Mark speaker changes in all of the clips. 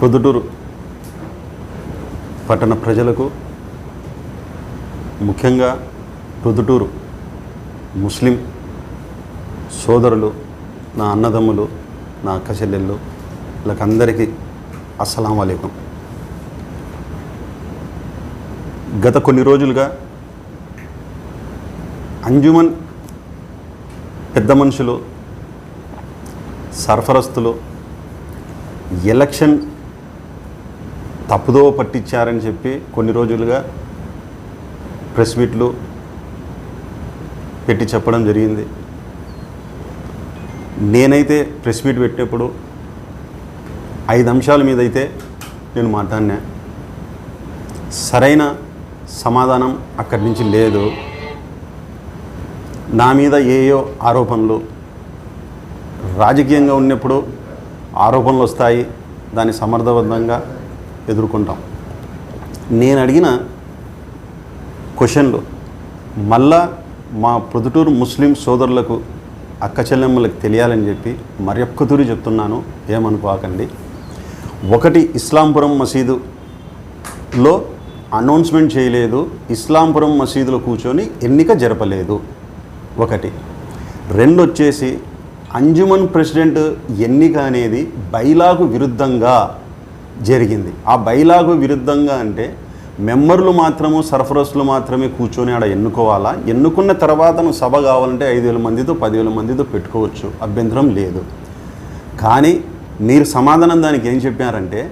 Speaker 1: Proddatur పట్టణ ప్రజలకు ముఖ్యంగా పొద్దుటూరు ముస్లిం సోదరులు నా అన్నదమ్ములు నా అక్క చెల్లెళ్ళు వీళ్ళకందరికీ అస్సలం అయికం గత కొన్ని రోజులుగా అంజుమన్ పెద్ద మనుషులు సర్ఫరస్తులు ఎలక్షన్ తప్పుదో పట్టించారని చెప్పి కొన్ని రోజులుగా ప్రెస్ మీట్లు పెట్టి చెప్పడం జరిగింది. నేనైతే ప్రెస్ మీట్ పెట్టినప్పుడు ఐదు అంశాల మీద అయితే నేను మాట్లాడినా. సరైన సమాధానం అక్కడి నుంచి లేదు. నా మీద ఏయో ఆరోపణలు. రాజకీయంగా ఉన్నప్పుడు ఆరోపణలు వస్తాయి. దాన్ని సమర్థవంతంగా ఎదుర్కొంటాం. నేను అడిగిన క్వశ్చన్లు మళ్ళా మా ప్రొద్దుటూరు ముస్లిం సోదరులకు అక్క చెల్లెమ్మలకు తెలియాలని చెప్పి మరొక్కతూరి చెప్తున్నాను ఏమనుకోకండి. ఒకటి ఇస్లాంపురం మసీదులో అనౌన్స్మెంట్ చేయలేదు ఇస్లాంపురం మసీదులో కూర్చొని ఎన్నిక జరపలేదు. ఒకటి. రెండు వచ్చేసి అంజుమన్ ప్రెసిడెంట్ ఎన్నిక అనేది బైలాకు విరుద్ధంగా జరిగింది. ఆ బైలాగు విరుద్ధంగా అంటే మెంబర్లు మాత్రము సరఫరస్లు మాత్రమే కూర్చొని ఆడ ఎన్నుకోవాలా? ఎన్నుకున్న తర్వాత నువ్వు సభ కావాలంటే ఐదు వేల మందితో పదివేల మందితో పెట్టుకోవచ్చు. అభ్యంతరం లేదు. కానీ మీరు సమాధానం దానికి ఏం చెప్పారంటే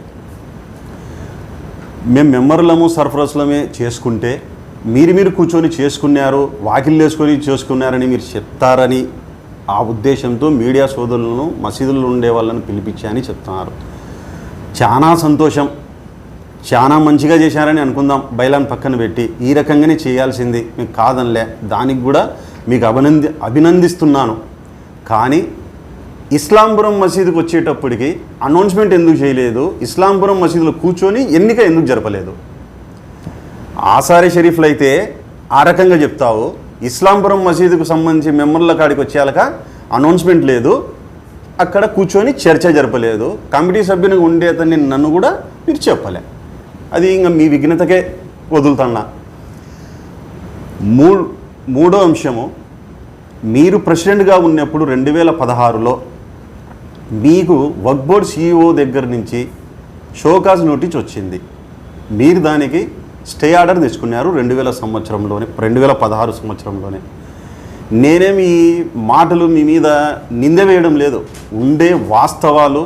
Speaker 1: మేము మెంబర్లము సరఫరస్లమే చేసుకుంటే మీరు మీరు కూర్చొని చేసుకున్నారు వాకిళ్ళు వేసుకొని చేసుకున్నారని మీరు చెప్తారని ఆ ఉద్దేశంతో మీడియా సోదరులను మసీదుల్లో ఉండే వాళ్ళని పిలిపించాయని చెప్తున్నారు. చాలా సంతోషం. చాలా మంచిగా చేశారని అనుకుందాం. బైలాన్ పక్కన పెట్టి ఈ రకంగానే చేయాల్సింది మీకు కాదనిలే. దానికి కూడా మీకు అభినంది అభినందిస్తున్నాను. కానీ ఇస్లాంపురం మసీదుకి వచ్చేటప్పటికి అనౌన్స్మెంట్ ఎందుకు చేయలేదు? ఇస్లాంపురం మసీదులో కూర్చొని ఎన్నిక ఎందుకు జరపలేదు? ఆసారి షరీఫ్లు అయితే ఆ రకంగా చెప్తావు. ఇస్లాంపురం మసీదుకు సంబంధించి మెంబర్ల కాడికి వచ్చేయాలక అనౌన్స్మెంట్ లేదు. అక్కడ కూర్చొని చర్చ జరపలేదు. కమిటీ సభ్యునిగా ఉండేతని నన్ను కూడా మీరు చెప్పలే. అది ఇంకా మీ విఘ్నతకే వదులుతున్నా మూ మూడో అంశము మీరు ప్రెసిడెంట్గా ఉన్నప్పుడు రెండు వేల పదహారులో మీకు వర్క్ బోర్డ్ సీఈఓ దగ్గర నుంచి షోకాజ్ నోటీస్ వచ్చింది. మీరు దానికి స్టే ఆర్డర్ తెచ్చుకున్నారు రెండు వేల సంవత్సరంలోనే రెండు వేల పదహారు సంవత్సరంలోనే. నేనేమి మీ మాటలు మీ మీద నింద వేయడం లేదు. ఉండే వాస్తవాలు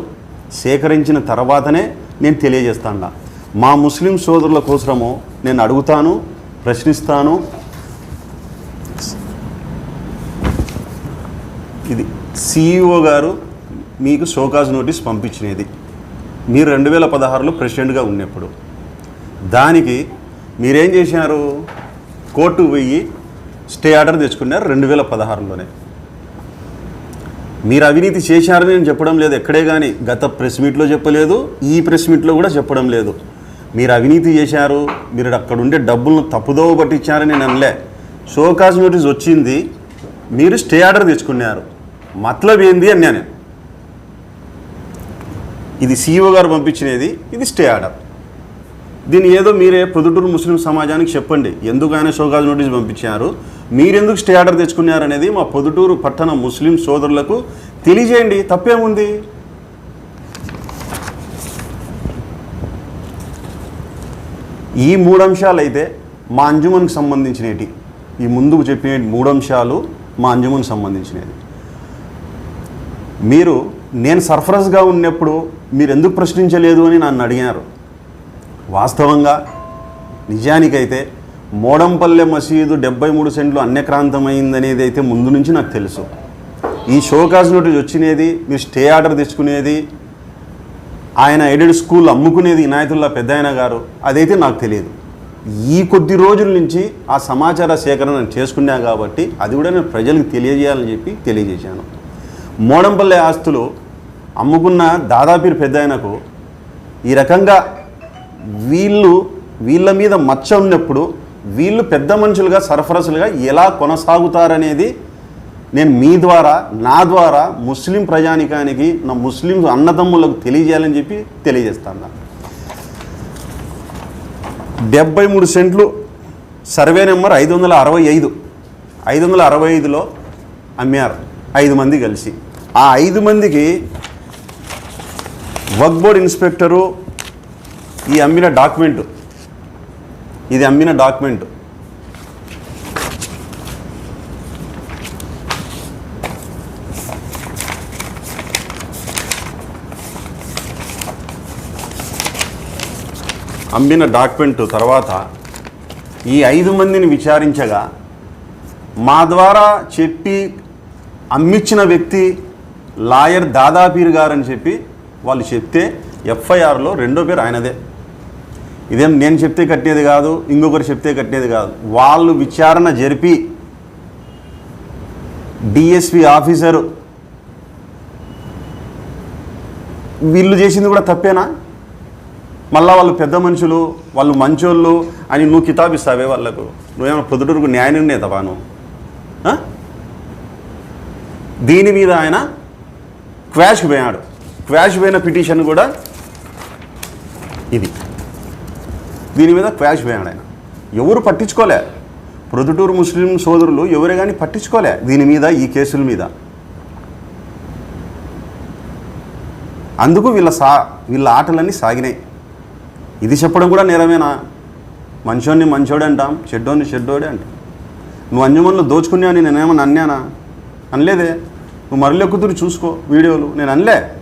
Speaker 1: సేకరించిన తర్వాతనే నేను తెలియజేస్తాను మా ముస్లిం సోదరుల కోసము నేను అడుగుతాను ప్రశ్నిస్తాను. ఇది సిఇఓ గారు మీకు షోకాజ్ నోటీస్ పంపించినది. మీరు రెండు వేల పదహారులో ప్రెసిడెంట్గా ఉన్నప్పుడు. దానికి మీరేం చేశారు? కోర్టు పోయి స్టే ఆర్డర్ తెచ్చుకున్నారు రెండు వేల పదహారులోనే. మీరు అవినీతి చేశారని నేను చెప్పడం లేదు ఎక్కడే కానీ గత ప్రెస్ మీట్లో చెప్పలేదు ఈ ప్రెస్ మీట్లో కూడా చెప్పడం లేదు. మీరు అవినీతి చేశారు మీరు అక్కడ ఉండే డబ్బులను తప్పుదోవ పట్టించారని నేను అనలే. షోకాజ్ నోటీస్ వచ్చింది మీరు స్టే ఆర్డర్ తెచ్చుకున్నారు. మతలబ్ ఏంది అని నేను. ఇది సీఈఓ గారు పంపించినది ఇది స్టే ఆర్డర్. దీన్ని ఏదో మీరే పొద్దుటూరు ముస్లిం సమాజానికి చెప్పండి. ఎందుకు ఆయన షోకాజ్ నోటీస్ పంపించారు? మీరెందుకు స్టే ఆర్డర్ తెచ్చుకున్నారు అనేది మా పొద్దుటూరు పట్టణ ముస్లిం సోదరులకు తెలియజేయండి. తప్పేముంది? ఈ మూడు అంశాలు అయితే మా అంజుమన్కి సంబంధించినవి ఈ ముందుకు చెప్పిన మూడు అంశాలు మా అంజుమన్కి సంబంధించినవి మీరు నేను సర్ఫరస్గా ఉన్నప్పుడు మీరు ఎందుకు ప్రశ్నించలేదు అని నన్ను అడిగారు వాస్తవంగా నిజానికైతే మోడంపల్లె మసీదు డెబ్బై మూడు సెంట్లు అన్యక్రాంతమైందనేది అయితే ముందు నుంచి నాకు తెలుసు. ఈ షోకాజ్ నోటీస్ వచ్చినది మీరు స్టే ఆర్డర్ తెచ్చుకునేది ఆయన ఎయిడెడ్ స్కూల్ అమ్ముకునేది ఇనాయతుల్లా పెద్ద గారు అదైతే నాకు తెలియదు. ఈ కొద్ది రోజుల నుంచి ఆ సమాచార సేకరణ నేను చేసుకున్నా కాబట్టి అది కూడా నేను ప్రజలకు తెలియజేయాలని చెప్పి తెలియజేశాను. మోడంపల్లె ఆస్తులు అమ్ముకున్న దాదాపీరు పెద్ద ఆయనకు ఈ రకంగా వీళ్ళు వీళ్ళ మీద మచ్చ ఉన్నప్పుడు వీళ్ళు పెద్ద మనుషులుగా సరఫరసులుగా ఎలా కొనసాగుతారనేది నేను మీ ద్వారా నా ద్వారా ముస్లిం ప్రజానికానికి నా ముస్లిం అన్నదమ్ములకు తెలియజేయాలని చెప్పి తెలియజేస్తాను. డెబ్బై మూడు సెంట్లు సర్వే నెంబర్ ఐదు వందల అరవై ఐదు. ఐదు వందల అరవై ఐదులో అమ్మారు ఐదు మంది కలిసి. ఆ ఐదు మందికి వర్క్ బోర్డ్ ఇన్స్పెక్టరు ఈ అమ్మిన డాక్యుమెంట్. ఇది అమ్మిన డాక్యుమెంట్. అమ్మిన డాక్యుమెంట్ తర్వాత ఈ ఐదు మందిని విచారించగా మా ద్వారా చెప్పి అమ్మిచ్చిన వ్యక్తి లాయర్ దాదాపీర్ గారు అని చెప్పి వాళ్ళు చెప్తే ఎఫ్ఐఆర్లో రెండో పేరు ఆయనదే. ఇదేం నేను చెప్తే కట్టేది కాదు ఇంకొకరు చెప్తే కట్టేది కాదు. వాళ్ళు విచారణ జరిపి డిఎస్పి ఆఫీసరు వీళ్ళు చేసింది కూడా తప్పేనా? మళ్ళీ వాళ్ళు పెద్ద మనుషులు వాళ్ళు మంచోళ్ళు అని నువ్వు కితాబిస్తావే వాళ్ళకు? నువ్వేమో పొద్దుటూరుకు న్యాయ నిర్ణేతవా నువ్వు? దీని మీద ఆయన క్వాష్ పోయాడు క్వాష్ పోయిన పిటిషన్ కూడా ఇది. దీని మీద క్వాష్ పోయాడు ఆయన. ఎవరు పట్టించుకోలే. ప్రొద్దుటూరు ముస్లిం సోదరులు ఎవరే కానీ పట్టించుకోలే దీని మీద ఈ కేసుల మీద. అందుకు వీళ్ళ సా వీళ్ళ ఆటలన్నీ సాగినాయి. ఇది చెప్పడం కూడా నేరమేనా? మంచోడిని మంచోడే అంటాం చెడ్డోని చెడ్డోడే అంటాం. నువ్వు అన్యమన్లు దోచుకున్నావు నేను నేనేమన్నా అన్నానా అనలేదే. నువ్వు మరలెక్కుతురు చూసుకో వీడియోలు. నేను అనలే.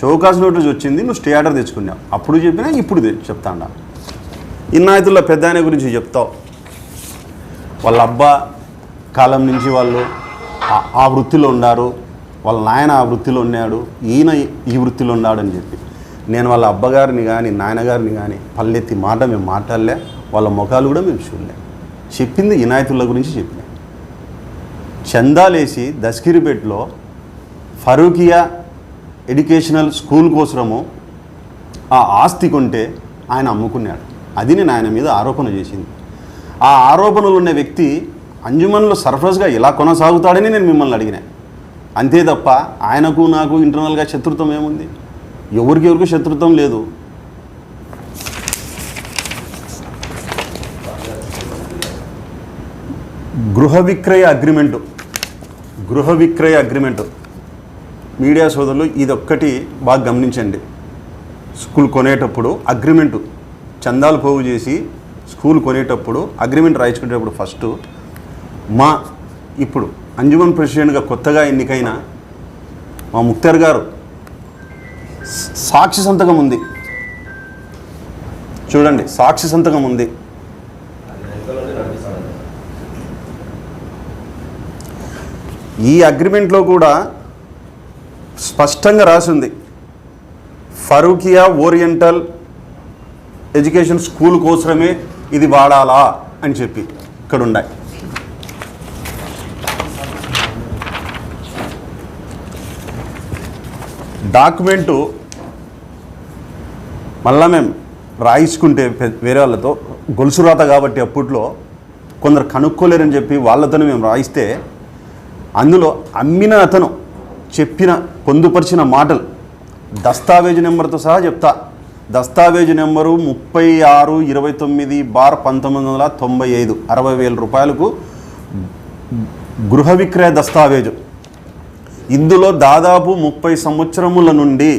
Speaker 1: షోకాస్ నోటీస్ వచ్చింది నువ్వు స్టే ఆర్డర్ తెచ్చుకున్నావు. అప్పుడు చెప్పినా ఇప్పుడు తె- చెప్తాండా. ఇన్నాయతుల్లో పెద్ద ఆయన గురించి చెప్తావు. వాళ్ళ అబ్బా కాలం నుంచి వాళ్ళు ఆ- వృత్తిలో ఉన్నారు వాళ్ళ నాయన ఆ వృత్తిలో ఉన్నాడు ఈయన ఈ వృత్తిలో ఉన్నాడని చెప్పి. నేను వాళ్ళ అబ్బగారిని కానీ నాయనగారిని కానీ పల్లెత్తి మాట మేము మాట్లాడలే వాళ్ళ ముఖాలు కూడా మేము చూడలే. చెప్పింది ఇనాయతుల గురించి చెప్పిన. చందాలేసి దస్కిరిపేట్లో ఫరూకియా ఎడ్యుకేషనల్ స్కూల్ కోసము ఆ ఆస్తి కొంటే ఆయన అమ్ముకున్నాడు. అది నేను ఆయన మీద ఆరోపణ చేసింది. ఆ ఆరోపణలు ఉన్న వ్యక్తి అంజుమన్లో సర్ఫ్రస్గా ఇలా కొనసాగుతాడని నేను మిమ్మల్ని అడిగినా. అంతే తప్ప ఆయనకు నాకు ఇంటర్నల్గా శత్రుత్వం ఏముంది? ఎవరికి ఎవరికి శత్రుత్వం లేదు. గృహ విక్రయ అగ్రిమెంటు గృహ విక్రయ అగ్రిమెంటు. మీడియా సోదరులు ఇదొక్కటి బాగా గమనించండి. స్కూల్ కొనేటప్పుడు అగ్రిమెంటు. చందాలు పోగు చేసి స్కూల్ కొనేటప్పుడు అగ్రిమెంట్ రాయించుకునేటప్పుడు ఫస్ట్ మా ఇప్పుడు అంజుమన్ ప్రెసిడెంట్గా కొత్తగా ఎన్నికైన మా ముక్తార్ గారు సాక్షి సంతకం ఉంది. చూడండి సాక్షి సంతకం ఉంది. ఈ అగ్రిమెంట్లో కూడా స్పష్టంగా రాసింది ఫరూకియా ఓరియంటల్ ఎడ్యుకేషన్ స్కూల్ కోసమే ఇది వాడాలా అని చెప్పి ఇక్కడ ఉన్నాయి డాక్యుమెంటు మళ్ళా మేము రాయించుకుంటే వేరే వాళ్ళతో గొలుసు రాత కాబట్టి అప్పట్లో కొందరు కనుక్కోలేరని చెప్పి వాళ్ళతోనే మేము రాయిస్తే అందులో అమ్మిన అతను చెప్పిన పొందుపరిచిన మాటలు దస్తావేజ్ నెంబర్తో సహా చెప్తా. దస్తావేజు నెంబరు ముప్పై ఆరు ఇరవై తొమ్మిది బార్ పంతొమ్మిది వందల తొంభై ఐదు అరవై వేల రూపాయలకు గృహ విక్రయ దస్తావేజు. ఇందులో దాదాపు ముప్పై సంవత్సరముల నుండి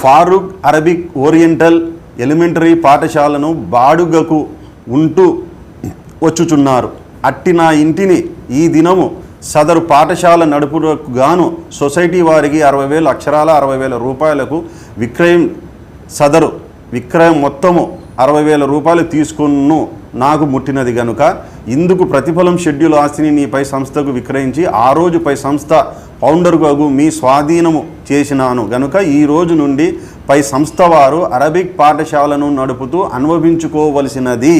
Speaker 1: ఫారూక్ అరబిక్ ఓరియంటల్ ఎలిమెంటరీ పాఠశాలను బాడుగకు ఉంటూ వచ్చుచున్నారు. అట్టి నా ఇంటిని ఈ దినము సదరు పాఠశాల నడుపుటకు గాను సొసైటీ వారికి అరవై వేల అక్షరాల అరవై వేల రూపాయలకు విక్రయం సదరు విక్రయం మొత్తము అరవై వేల రూపాయలు తీసుకున్ను నాకు ముట్టినది గనుక ఇందుకు ప్రతిఫలం షెడ్యూల్ ఆస్తిని నీ పై సంస్థకు విక్రయించి ఆ రోజు పై సంస్థ ఫౌండర్కు మీ స్వాధీనము చేసినాను. గనుక ఈ రోజు నుండి పై సంస్థ వారు అరబిక్ పాఠశాలను నడుపుతూ అనుభవించుకోవలసినది.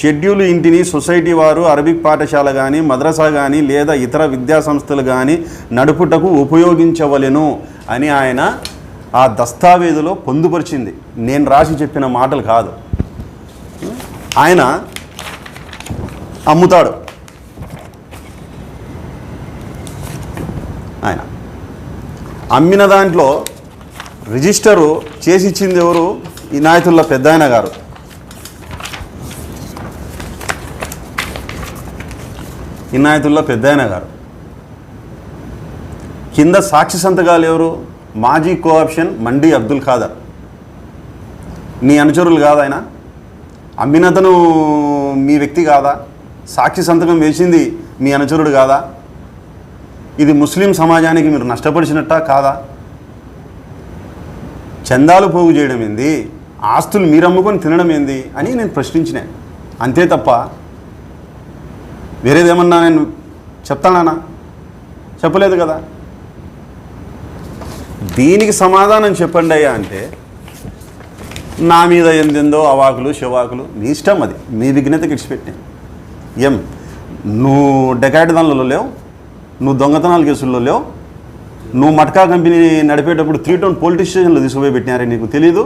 Speaker 1: షెడ్యూల్ ఇంటిని సొసైటీ వారు అరబిక్ పాఠశాల కానీ మద్రసా కానీ లేదా ఇతర విద్యా సంస్థలు కానీ నడుపుటకు ఉపయోగించవలెను అని ఆయన ఆ దస్తావేజులో పొందుపరిచింది. నేను రాసి చెప్పిన మాటలు కాదు. ఆయన అమ్ముతాడు. ఆయన అమ్మిన దాంట్లో రిజిస్టరు చేసి ఇచ్చింది ఎవరు ఇనాయతుల్లా పెద్దాయన గారు. ఇనాయతుల్లా పెద్దాయన గారు. కింద సాక్షి సంతకాలు ఎవరు? మాజీ కోఆప్షన్ మండి అబ్దుల్ ఖాదర్. నీ అనుచరులు కాదు ఆయన. అమ్మినతను మీ వ్యక్తి కాదా? సాక్షి సంతకం వేసింది మీ అనుచరుడు కాదా? ఇది ముస్లిం సమాజానికి మీరు నష్టపరిచినట్టా కాదా? చందాలు పోగు చేయడం ఏంది? ఆస్తులు మీరు అమ్ముకొని తినడం ఏంది అని నేను ప్రశ్నించిన. అంతే తప్ప వేరేదేమన్నా నేను చెప్తానా చెప్పలేదు కదా. దీనికి సమాధానం చెప్పండి అయ్యా అంటే నా మీద ఎందెందో అవాకులు శవాకులు నీ ఇష్టం అది. మీ విఘ్నతకి ఇడిచిపెట్టాను ఏం? నువ్వు డెకాయిట్ దానిలో లేవు నువ్వు దొంగతనాల కేసుల్లో లేవు నువ్వు మట్కా కంపెనీ నడిపేటప్పుడు త్రీ టౌన్ పోలీస్ స్టేషన్లో తీసుకుపోయి పెట్టినారే నీకు తెలీదు?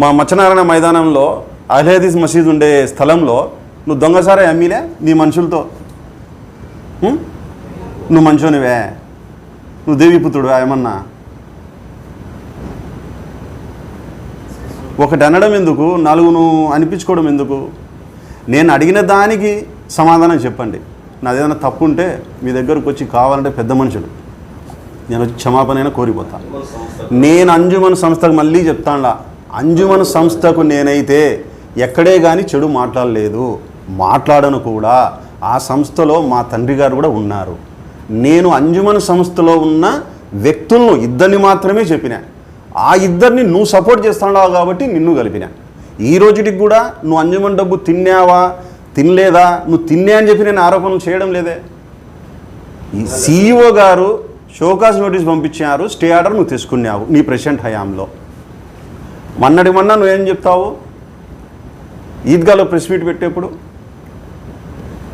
Speaker 1: మా మచ్చనారాయణ మైదానంలో అహ్లేదీస్ మసీద్ ఉండే స్థలంలో నువ్వు దొంగసారే అమ్మిలే నీ మనుషులతో. నువ్వు మంచోనివే. నువ్వు దేవీపుత్రుడువా ఏమన్నా? ఒకటి అనడం ఎందుకు? నలుగును అనిపించుకోవడం ఎందుకు? నేను అడిగిన దానికి సమాధానం చెప్పండి. నాదేదైనా తప్పు ఉంటే మీ దగ్గరకు వచ్చి కావాలంటే పెద్ద మనుషులు. నేను వచ్చి క్షమాపణ కోరిపోతాను కోరిపోతా. నేను అంజుమన్ సంస్థకు మళ్ళీ చెప్తానులా. అంజుమన్ సంస్థకు నేనైతే ఎక్కడే కానీ చెడు మాట్లాడలేదు. మాట్లాడను కూడా. ఆ సంస్థలో మా తండ్రి గారు కూడా ఉన్నారు. నేను అంజుమన్ సంస్థలో ఉన్న వ్యక్తులను ఇద్దరిని మాత్రమే చెప్పినా. ఆ ఇద్దరిని నువ్వు సపోర్ట్ చేస్తున్నావు కాబట్టి నిన్ను కలిపినా. ఈ రోజుటికి కూడా నువ్వు అంజుమన్ డబ్బు తిన్నావా? తినలేదా? నువ్వు తిన్నా అని చెప్పి నేను ఆరోపణలు చేయడం లేదే. ఈ సీఈఓ గారు షోకాస్ నోటీస్ పంపించారు స్టే ఆర్డర్ నువ్వు తీసుకున్నావు నీ ప్రెసెంట్ హయాంలో. మొన్నటి మొన్న నువ్వేం చెప్తావు? ఈద్గాలో ప్రెస్ మీట్ పెట్టేప్పుడు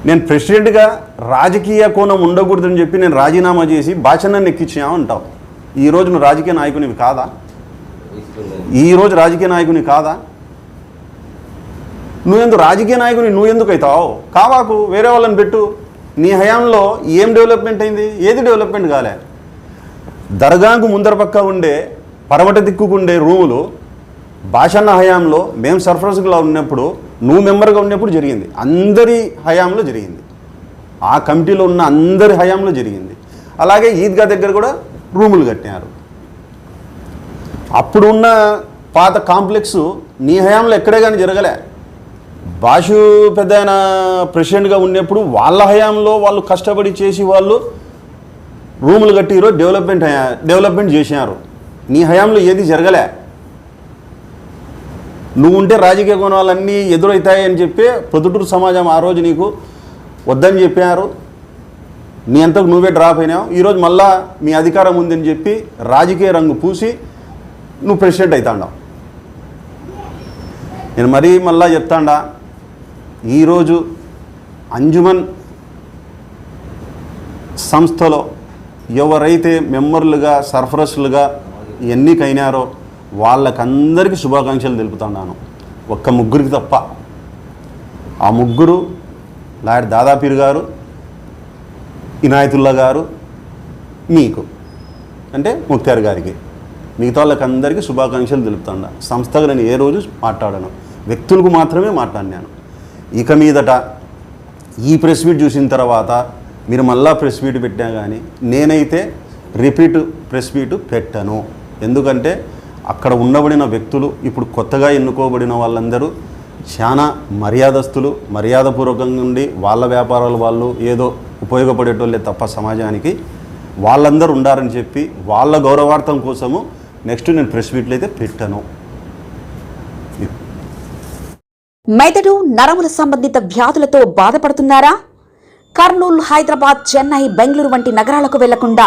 Speaker 1: నేను ప్రెసిడెంట్గా రాజకీయ కోణం ఉండకూడదని చెప్పి నేను రాజీనామా చేసి భాషణాన్ని ఎక్కించామంటావు ఈరోజు నువ్వు రాజకీయ నాయకునివి కాదా? ఈరోజు రాజకీయ నాయకుని కాదా? నువ్వెందుకు రాజకీయ నాయకుని నువ్వెందుకు అవుతావు? కావాకు వేరే వాళ్ళని పెట్టు. నీ హయాంలో ఏం డెవలప్మెంట్ అయింది? ఏది డెవలప్మెంట్ కాలే? దర్గాకు ముందర పక్క ఉండే పరమట దిక్కుకుండే రూములు భాషన్న హయాంలో మేము సర్ఫరస్గా ఉన్నప్పుడు నువ్వు మెంబర్గా ఉన్నప్పుడు జరిగింది. అందరి హయాంలో జరిగింది. ఆ కమిటీలో ఉన్న అందరి హయాంలో జరిగింది. అలాగే ఈద్గా దగ్గర కూడా రూములు కట్టినారు. అప్పుడున్న పాత కాంప్లెక్స్ నీ హయాంలో ఎక్కడే కానీ జరగలే. బాషు పెద్ద ఆయన ప్రెసిడెంట్గా ఉన్నప్పుడు వాళ్ళ హయాంలో వాళ్ళు కష్టపడి చేసి వాళ్ళు రూములు కట్టిరో డెవలప్మెంట్ డెవలప్మెంట్ చేసినారు. నీ హయాంలో ఏది జరగలే. నువ్వు ఉంటే రాజకీయ కోణాలన్నీ ఎదురవుతాయని చెప్పి పొద్దుటూరు సమాజం ఆ రోజు నీకు వద్దని చెప్పారు. నీ అంతకు నువ్వే డ్రాప్ అయినావు. ఈరోజు మళ్ళా మీ అధికారం ఉందని చెప్పి రాజకీయ రంగు పూసి నువ్వు ప్రెసిడెంట్ అవుతాండావు నేను మరీ మళ్ళా చెప్తాండా ఈరోజు అంజుమన్ సంస్థలో ఎవరైతే మెంబర్లుగా సర్ఫరస్లుగా ఎన్నికైనారో వాళ్ళకందరికీ శుభాకాంక్షలు తెలుపుతున్నాను. ఒక్క ముగ్గురికి తప్ప. ఆ ముగ్గురు లాయర్ దాదాపీర్ గారు ఇనాయతుల్లా గారు మీకు అంటే ముక్తార్ గారికి మిగతా వాళ్ళకందరికీ శుభాకాంక్షలు తెలుపుతాను. సంస్థకు నేను ఏ రోజు మాట్లాడను. వ్యక్తులకు మాత్రమే మాట్లాడినాను. ఇక మీదట ఈ ప్రెస్ మీట్ చూసిన తర్వాత మీరు మళ్ళా ప్రెస్ మీట్ పెట్టినా కానీ నేనైతే రిపీట్ ప్రెస్ మీట్ పెట్టను. ఎందుకంటే అక్కడ ఉండబడిన వ్యక్తులు ఇప్పుడు కొత్తగా ఎన్నుకోబడిన వాళ్ళందరూ చాలా మర్యాదస్తులు మర్యాదపూర్వకంగా ఉండి వాళ్ళ వ్యాపారాలు వాళ్ళు ఏదో ఉపయోగపడేటోళ్ళే తప్ప సమాజానికి. వాళ్ళందరూ ఉండారని చెప్పి వాళ్ళ గౌరవార్థం కోసము నెక్స్ట్ నేను ప్రెస్ మీట్లు అయితే పెట్టాను.
Speaker 2: మెదడు నరముల సంబంధిత వ్యాధులతో బాధపడుతున్నారా? కర్నూలు హైదరాబాద్ చెన్నై బెంగళూరు వంటి నగరాలకు వెళ్ళకుండా